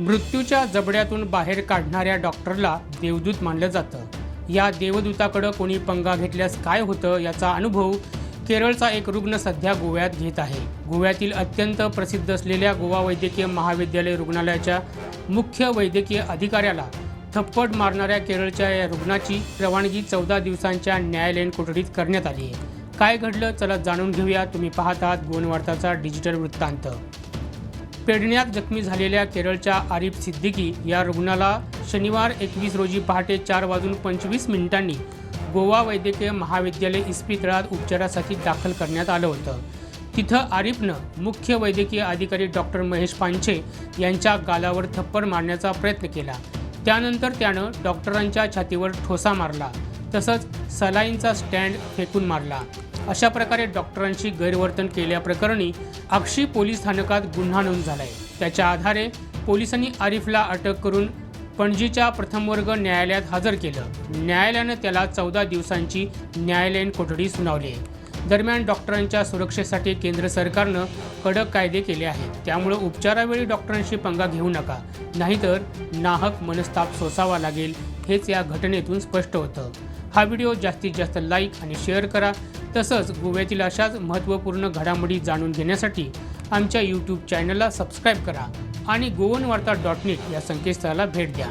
मृत्यूच्या जबड्यातून बाहेर काढणाऱ्या डॉक्टरला देवदूत मानलं जातं. या देवदूताकडं कोणी पंगा घेतल्यास काय होतं याचा अनुभव केरळचा एक रुग्ण सध्या गोव्यात घेत आहे. गोव्यातील अत्यंत प्रसिद्ध असलेल्या गोवा वैद्यकीय महाविद्यालय रुग्णालयाच्या मुख्य वैद्यकीय अधिकाऱ्याला थप्पड मारणाऱ्या केरळच्या या रुग्णाची रवानगी चौदा दिवसांच्या न्यायालयीन कोठडीत करण्यात आली आहे. काय घडलं चला जाणून घेऊया. तुम्ही पाहत आहात डिजिटल वृत्तांत. पेडण्यात जखमी झालेल्या केरळच्या आरिफ सिद्दीकी या रुग्णाला शनिवार एकवीस रोजी पहाटे चार वाजून पंचवीस मिनिटांनी गोवा वैद्यकीय महाविद्यालय इस्पितळात उपचारासाठी दाखल करण्यात आलं होतं. तिथं आरिफनं मुख्य वैद्यकीय अधिकारी डॉक्टर महेश पांचे यांच्या गालावर थप्पड मारण्याचा प्रयत्न केला. त्यानंतर त्यानं डॉक्टरांच्या छातीवर ठोसा मारला तसंच सलाईनचा स्टँड फेकून मारला. अशा प्रकारे डॉक्टरांशी गैरवर्तन केल्याप्रकरणी अक्षी पोलीस स्थानकात गुन्हा नोंद झालाय. त्याच्या आधारे पोलिसांनी आरिफला अटक करून पणजीच्या प्रथमवर्ग न्यायालयात हजर केलं. न्यायालयानं त्याला चौदा दिवसांची न्यायालयीन कोठडी सुनावली. आहे दरम्यान डॉक्टरांच्या सुरक्षेसाठी केंद्र सरकारनं कडक कायदे केले आहेत. त्यामुळे उपचारावेळी डॉक्टरांशी पंगा घेऊ नका. नाहीतर नाहक मनस्ताप सोसावा लागेल हेच या घटनेतून स्पष्ट होतं. हा व्हिडिओ जास्तीत जास्त लाईक आणि शेअर करा. तसंच गोव्यातील अशाच महत्त्वपूर्ण घडामोडी जाणून घेण्यासाठी आमच्या यूट्यूब चॅनलला सबस्क्राईब करा आणि गोवन वार्ता डॉट नेट या संकेतस्थळाला भेट द्या.